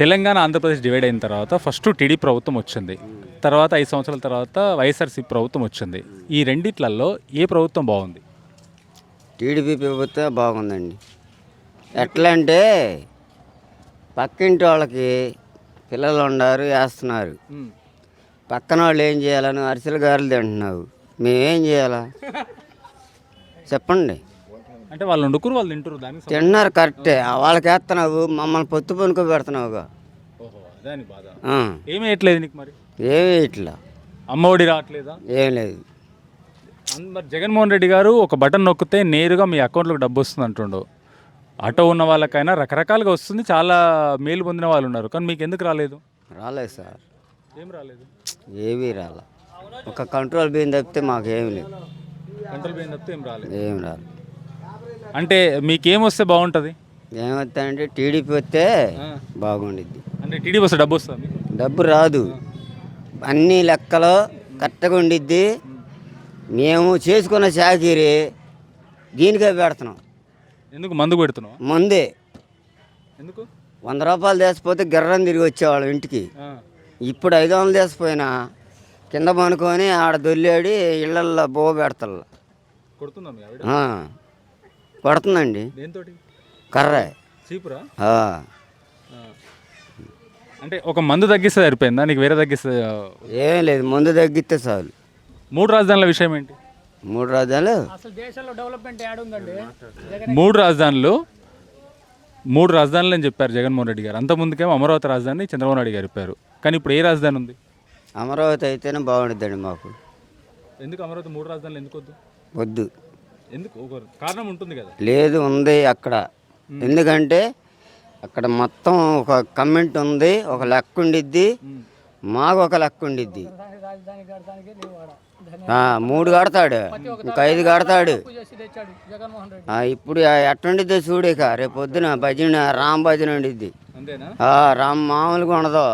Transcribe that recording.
Telangana Andhra Pradesh divide అయిన తర్వాత first TD ప్రభుత్వం వచ్చింది. తర్వాత ఐదు సంవత్సరాల తర్వాత వైఎస్ఆర్సీ ప్రభుత్వం వచ్చింది. ఈ రెండిట్లలో ఏ ప్రభుత్వం బాగుంది? టీడీపీ ప్రభుత్వం బాగుందండి. ఎట్లా అంటే పక్కింటి వాళ్ళకి పిల్లలు ఉండారు వేస్తున్నారు. పక్కన వాళ్ళు ఏం చేయాలని అరిసెల గారెలు తింటున్నావు మేమేం చేయాలా? చెప్పండి. అంటే వాళ్ళు వండుకురు వాళ్ళు తింటారు తిన్నారు కరెక్టే. వాళ్ళకి వేస్తున్నావు మమ్మల్ని పొత్తు పనుకో పెడుతున్నావుగా. అని బాధ. ఆ, ఏమీ వేయట్లేదు నీకు మరి? ఏమీ ఇట్లా అమ్మఒడి రావట్లేదా? ఏం లేదు. అన్- మరి జగన్మోహన్ రెడ్డి గారు ఒక బటన్ నొక్కితే నేరుగా మీ అకౌంట్లోకి డబ్బు వస్తుంది అంటుండు. ఆటో ఉన్న వాళ్ళకైనా రకరకాలుగా వస్తుంది చాలా మేలు పొందిన వాళ్ళు ఉన్నారు. కానీ మీకు ఎందుకు రాలేదు? రాలేదు సార్. ఏం రాలేదు? ఏమీ రాలే. ఒక కంట్రోల్ బియ్యం తప్పితే మాకు ఏమి లేదు. కంట్రోల్ పోయిన తప్పితే ఏం రాలేదు. ఏం రాదు అంటే మీకేం వస్తే బాగుంటుంది? ఏమవుతాయంటే టీడీపీ వస్తే బాగుండిద్ది. అంటే టీడీ వస్తే డబ్బు వస్తుంది డబ్బు రాదు. అన్ని లెక్కలు కరెక్ట్గా ఉండిద్ది. మేము చేసుకున్న చాకిరి దీనికే పెడుతున్నాం. ఎందుకు మందు పెడుతున్నావు ముందే. ఎందుకు? వంద రూపాయలు తీసిపోతే గిర్రం తిరిగి వచ్చేవాళ్ళం ఇంటికి. ఇప్పుడు ఐదు వందలు తీసిపోయినా కింద పనుకొని ఆడ దొల్లాడి ఇళ్ళల్లో బో పెడతా కొడుతుందా మీ ఆవిడ? పడుతుందండి దేంతోటి కర్రే. చీపురా. అంటే ఒక మందు తగ్గిస్తే సరిపోయిందా? నీకు వేరే తగ్గిస్తే ఏం లేదు ముందు తగ్గితే చాలు. మూడు రాజధానుల విషయం ఏంటి? మూడు రాజాలు మూడు రాజధానులు మూడు రాజధానులు అని చెప్పారు జగన్మోహన్ రెడ్డి గారు. అంత ముందుకేమో అమరావతి రాజధాని చంద్రబాబు నాయుడు గారు చెప్పారు. కానీ ఇప్పుడు ఏ రాజధాని ఉంది? అమరావతి అయితేనే బాగుండిద్దండి మాకు. ఎందుకు అమరావతి మూడు రాజధానులు ఎందుకు వద్దు? వద్దు. ఎందుకు? ఒక కారణం ఉంటుంది కదా. లేదు ఉంది అక్కడ. ఎందుకంటే అక్కడ మొత్తం ఒక కమెంట్ ఉంది ఒక లెక్క ఉండిద్ది మాకు ఒక లెక్క ఉండిద్ది. మూడు కడతాడు ఇంకా ఐదు కడతాడు ఇప్పుడు ఎట్టుండిద్దో చూడేక రేపు పొద్దున భజన రామ్ భజన ఉండిద్ది. రామ్ మామూలుగా ఉండదు.